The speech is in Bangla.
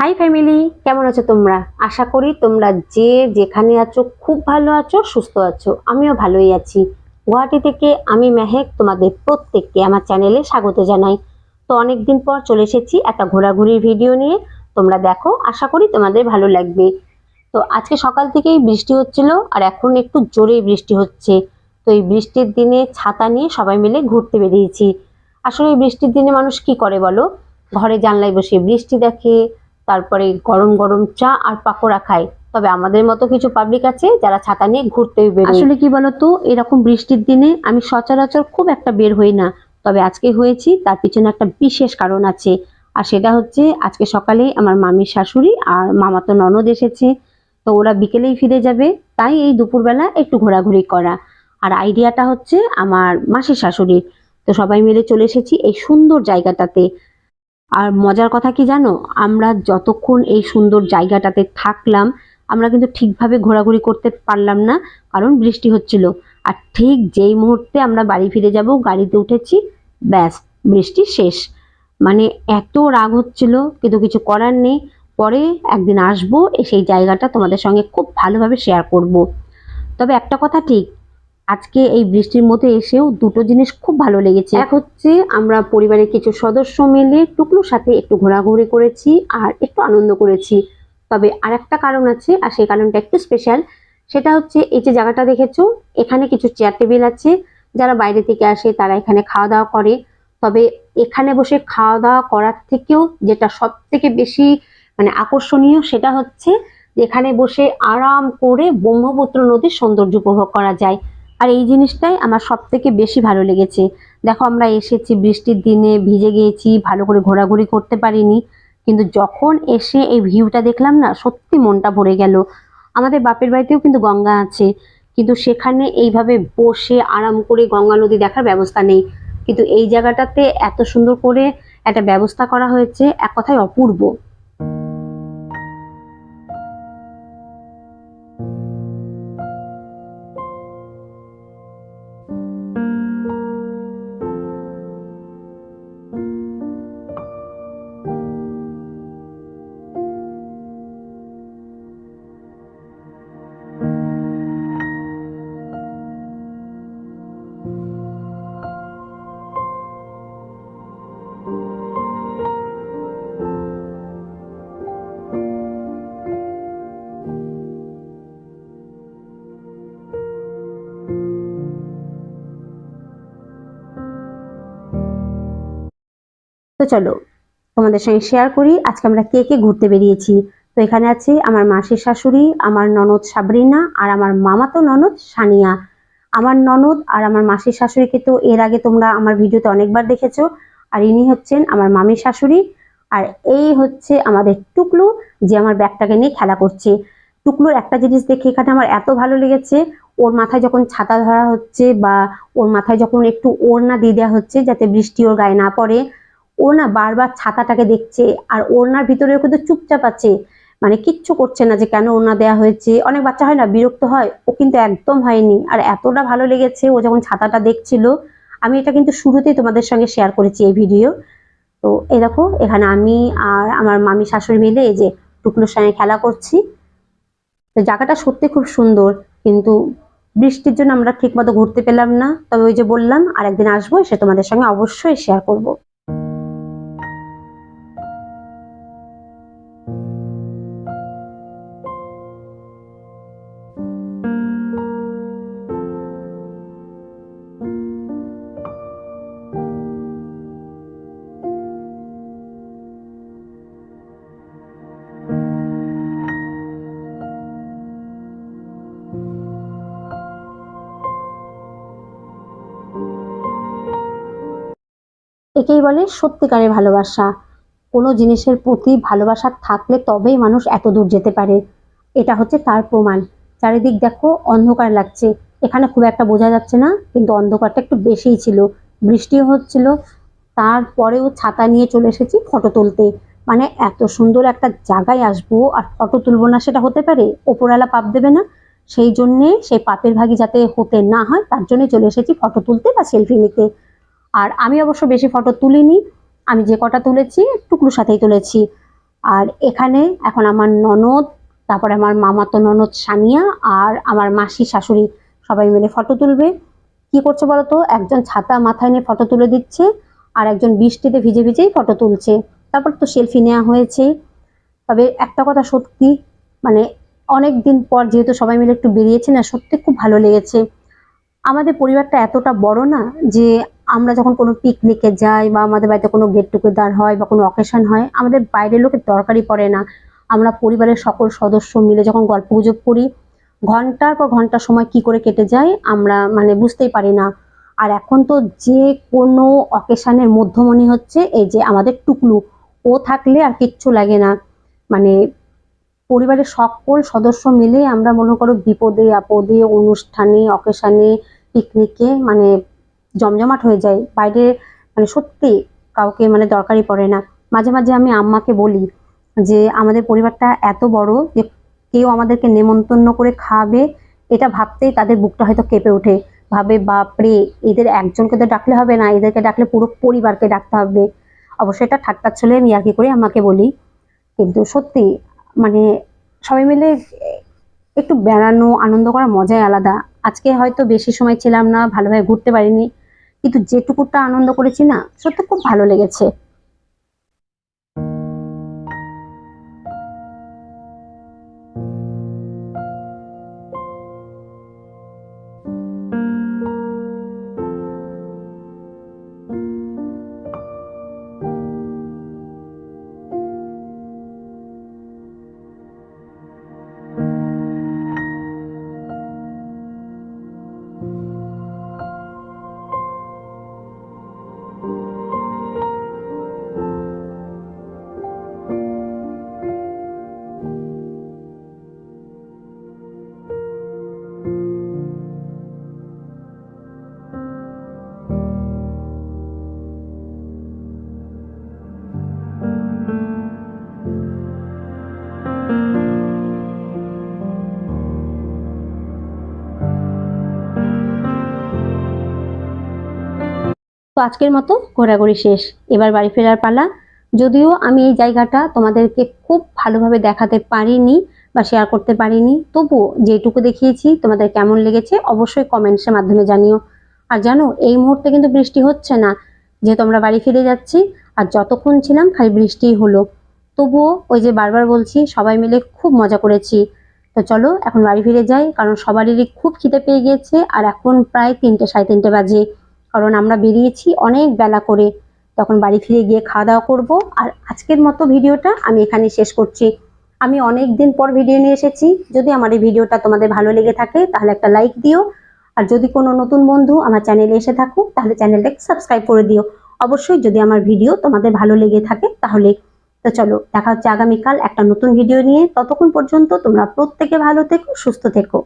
হাই ফ্যামিলি কেমন আছো তোমরা? আশা করি তোমরা যে যেখানে আছো খুব ভালো আছো, সুস্থ আছো। আমিও ভালোই আছি। গুয়াহাটি থেকে আমি মেহেক তোমাদের প্রত্যেককে আমার চ্যানেলে স্বাগত জানাই। তো অনেক দিন পর চলে এসেছি একটা ঘোরাঘুরির ভিডিও নিয়ে। তোমরা দেখো, আশা করি তোমাদের ভালো লাগবে। তো আজকে সকাল থেকেই বৃষ্টি হচ্ছিল আর এখন একটু জোরেই বৃষ্টি হচ্ছে। তো এই বৃষ্টির দিনে ছাতা নিয়ে সবাই মিলে ঘুরতে বেরিয়েছি। আসলে এই বৃষ্টির দিনে মানুষ কি করে বলো? ঘরে জানলায় বসে বৃষ্টি দেখে তারপরে গরম গরম চা আর পাকোড়া খায় তবে আমাদের মতো কিছু পাবলিক আছে যারা ছাতা নিয়ে ঘুরতে আসলে কি বলতো, এরকম বৃষ্টির দিনে আমি সচরাচর খুব একটা বের হই না। তবে আজকে হয়েছি, তার পিছনে একটা বিশেষ কারণ আছে। আর সেটা হচ্ছে, আজকে সকালে আমার মামির শাশুড়ি আর মামা তো ননদ এসেছে। তো ওরা বিকেলেই ফিরে যাবে, তাই এই দুপুরবেলা একটু ঘোরাঘুরি করা। আর আইডিয়াটা হচ্ছে, আমার মাসির শাশুড়ির। তো সবাই মিলে চলে এসেছি এই সুন্দর জায়গাটাতে। আর মজার কথা কি জানো? আমরা যতক্ষণ এই সুন্দর জায়গাটাতে থাকলাম, আমরা কিন্তু ঠিকভাবে ঘোরাঘুরি করতে পারলাম না, কারণ বৃষ্টি হচ্ছিল। আর ঠিক যেই মুহূর্তে আমরা বাড়ি ফিরে যাব, গাড়িতে উঠেছি, ব্যাস, বৃষ্টি শেষ। মানে এত রাগ হচ্ছিল, কিন্তু কিছু করার নেই। পরে একদিন আসব এসে এই জায়গাটা তোমাদের সঙ্গে খুব ভালোভাবে শেয়ার করব। তবে একটা কথা ঠিক আজকে এই বৃষ্টির মধ্যে এসেও দুটো জিনিস খুব ভালো লেগেছে। এক হচ্ছে আমরা পরিবারের কিছু সদস্য মিলে টুকলুর সাথে একটু ঘোরাঘুরি করেছি আর একটু আনন্দ করেছি। তবে আর একটা কারণ আছে, আর সেই কারণটা একটু স্পেশাল সেটা হচ্ছে এই যে জায়গাটা দেখেছ, এখানে কিছু চেয়ার টেবিল আছে। যারা বাইরে থেকে আসে তারা এখানে খাওয়া দাওয়া করে। তবে এখানে বসে খাওয়া দাওয়া করার থেকেও যেটা সব থেকে বেশি মানে আকর্ষণীয় সেটা হচ্ছে, যেখানে বসে আরাম করে ব্রহ্মপুত্র নদীর সৌন্দর্য উপভোগ করা যায়। আর এই জিনিসটাই আমার সব থেকে বেশি ভালো লেগেছে। দেখো, আমরা এসেছি, বৃষ্টির দিনে ভিজে গিয়েছি, ভালো করে ঘোরাঘুরি করতে পারিনি। কিন্তু যখন এসে এই ভিউটা দেখলাম না, সত্যি মনটা ভরে গেল। আমাদের বাপের বাড়িতেও কিন্তু গঙ্গা আছে। কিন্তু সেখানে এইভাবে বসে আরাম করে গঙ্গা নদী দেখার ব্যবস্থা নেই। কিন্তু এই জায়গাটাতে এত সুন্দর করে একটা ব্যবস্থা করা হয়েছে, এক কথায় অপূর্ব। তো চলো, তোমাদের সঙ্গে শেয়ার করি। আজকে আমরা কে কে ঘুরতে বেরিয়েছি? তো এখানে আছে আমার মাসির শাশুড়ি, আমার ননদ সাবরিনা, আর আমার মামাতো ননদ সানিয়া। আমার ননদ আর আমার মাসির শাশুড়িকে তো এর আগে তোমরা আমার ভিডিওতে অনেকবার দেখেছ, আর ইনি হচ্ছেন আমার মামির শাশুড়ি। আর এই হচ্ছে আমাদের টুকলু, যে আমার ব্যাগটাকে নিয়ে খেলা করছে। টুকলুর একটা জিনিস দেখে এখানে আমার এত ভালো লেগেছে, ওর মাথায় যখন ছাতা ধরা হচ্ছে বা ওর মাথায় যখন একটু ওড়না দিয়ে দেওয়া হচ্ছে যাতে বৃষ্টি ওর গায়ে না পড়ে ও না বারবার ছাতাটাকে দেখছে, আর ওড়নার ভিতরেও কিন্তু চুপচাপ আছে। মানে কিচ্ছু করছে না যে কেন ওড়না দেওয়া হয়েছে। অনেক বাচ্চা হয় না, বিরক্ত হয়, ও কিন্তু একদম হয়নি। আর এতটা ভালো লেগেছে, ও যখন ছাতাটা দেখছিল, আমি এটা কিন্তু শুরুতেই তোমাদের সঙ্গে শেয়ার করেছি এই ভিডিও তো এই দেখো, এখানে আমি আর আমার মামি শাশুড়ি মিলে এই যে টুকলোর সঙ্গে খেলা করছি। তো জায়গাটা সত্যি খুব সুন্দর, কিন্তু বৃষ্টির জন্য আমরা ঠিকমতো ঘুরতে পেলাম না। তবে ওই যে বললাম আর একদিন আসব সে তোমাদের সঙ্গে অবশ্যই শেয়ার করব। একেই বলে সত্যিকারের ভালোবাসা। কোনো জিনিসের প্রতি ভালোবাসা থাকলে তবেই মানুষ এত দূর যেতে পারে। এটা হচ্ছে তার প্রমাণ। চারিদিক দেখো, অন্ধকার লাগছে। এখানে খুব একটা বোঝা যাচ্ছে না, কিন্তু অন্ধকারটা একটু বেশিই ছিল। বৃষ্টিও হচ্ছিল। তারপরেও ছাতা নিয়ে চলে এসেছি ফটো তুলতে। মানে এত সুন্দর একটা জায়গায় আসব আর ফটো তুলবো না সেটা হতে পারে? ওপরওয়ালা পাপ দেবে না। সেই জন্যে সেই পাপের ভাগি যাতে হতে না হয়, তার জন্য চলে এসেছি ফটো তুলতে বা সেলফি নিতে। আর আমি অবশ্য বেশি ফটো তুলিনি, আমি যে কটা তুলেছি টুকলুর সাথেই তুলেছি। আর এখানে এখন আমার ননদ, তারপরে আমার মামাতো ননদ সানিয়া আর আমার মাসি শাশুড়ি সবাই মিলে ফটো তুলবে। কি করছে বলতো? একজন ছাতা মাথায় নিয়ে ফটো তুলে দিচ্ছে আর একজন বৃষ্টিতে ভিজে ভিজেই ফটো তুলছে। তারপর তো সেলফি নেওয়া হয়েছে। তবে একটা কথা সত্যি মানে অনেক দিন পর যেহেতু সবাই মিলে একটু বেরিয়েছে না, সত্যি খুব ভালো লেগেছে। আমাদের পরিবারটা এতটা বড় না যে আমরা যখন কোনো পিকনিকে যাই বা আমাদের বাড়িতে কোনো গেট টুগেদার হয় বা কোনো অকেশন হয়, আমাদের বাইরের লোকের দরকারই পড়ে না। আমরা পরিবারের সকল সদস্য মিলে যখন গল্প গুজব করি, ঘণ্টার পর ঘণ্টা সময় কি করে কেটে যায় আমরা মানে বুঝতেই পারি না। আর এখন তো যে কোনো অকেশনের মধ্যমণি হচ্ছে এই যে আমাদের টুকলু। ও থাকলে আর কিচ্ছু লাগে না। মানে পরিবারের সকল সদস্য মিলে আমরা মনে করো বিপদে, আপদে, অনুষ্ঠানে অকেশনে পিকনিকে মানে জমজমাট হয়ে যায়। বাইরে মানে সত্যি কাউকে মানে দরকারই পড়ে না। মাঝে মাঝে আমি আম্মাকে বলি যে, আমাদের পরিবারটা এত বড় যে কেউ আমাদেরকে নেমন্তন্ন করে খাবে। এটা ভাবতেই তাদের বুকটা হয়তো কেঁপে ওঠে। ভাবে, বাপরে, এদের একজনকে তো ডাকলে হবে না। এদেরকে ডাকলে পুরো পরিবারকে ডাকতে হবে। অবশ্যই এটা ঠাট্টা ছলে আমি আর কি করে আমাকে বলি। কিন্তু সত্যি মানে সবাই মিলে একটু বেড়ানো, আনন্দ করার মজাই আলাদা। আজকে হয়তো বেশি সময় ছিলাম না, ভালোভাবে ঘুরতে পারিনি। কিন্তু যেটুকুটা আনন্দ করেছি না সত্যি খুব ভালো লেগেছে। তো আজকের মতো ঘোরাঘুরি শেষ। এবার বাড়ি ফেরার পালা। যদিও আমি এই জায়গাটা তোমাদেরকে খুব ভালোভাবে দেখাতে পারিনি বা শেয়ার করতে পারিনি তবুও যেটুকু দেখিয়েছি তোমাদের কেমন লেগেছে অবশ্যই কমেন্টসের মাধ্যমে জানিও। আর জানো, এই মুহূর্তে কিন্তু বৃষ্টি হচ্ছে না, যেহেতু আমরা বাড়ি ফিরে যাচ্ছি, আর যতক্ষণ ছিলাম খালি বৃষ্টিই হলো। তবুও ওই যে বারবার বলছি, সবাই মিলে খুব মজা করেছি। তো চলো, এখন বাড়ি ফিরে যাই, কারণ সবারই খুব খিদে পেয়ে গিয়েছে, আর এখন প্রায় তিনটে, সাড়ে তিনটে বাজে। কারণ আমরা বেরিয়েছি অনেক বেলা করে। তখন বাড়ি ফিরে গিয়ে খাওয়া দাওয়া করব। আর আজকের মতো ভিডিওটা আমি এখানে শেষ করছি। আমি অনেক দিন পর ভিডিও নিয়ে এসেছি। যদি আমার এই ভিডিওটা তোমাদের ভালো লেগে থাকে, তাহলে একটা লাইক দিও। আর যদি কোনো নতুন বন্ধু আমার চ্যানেলে এসে থাকো তাহলে চ্যানেলটাকে সাবস্ক্রাইব করে দিও। অবশ্যই যদি আমার ভিডিও তোমাদের ভালো লেগে থাকে, তাহলে তো চলো, দেখা হচ্ছে আগামীকাল একটা নতুন ভিডিও নিয়ে। ততক্ষণ পর্যন্ত তোমরা প্রত্যেকে ভালো থেকো, সুস্থ থেকো।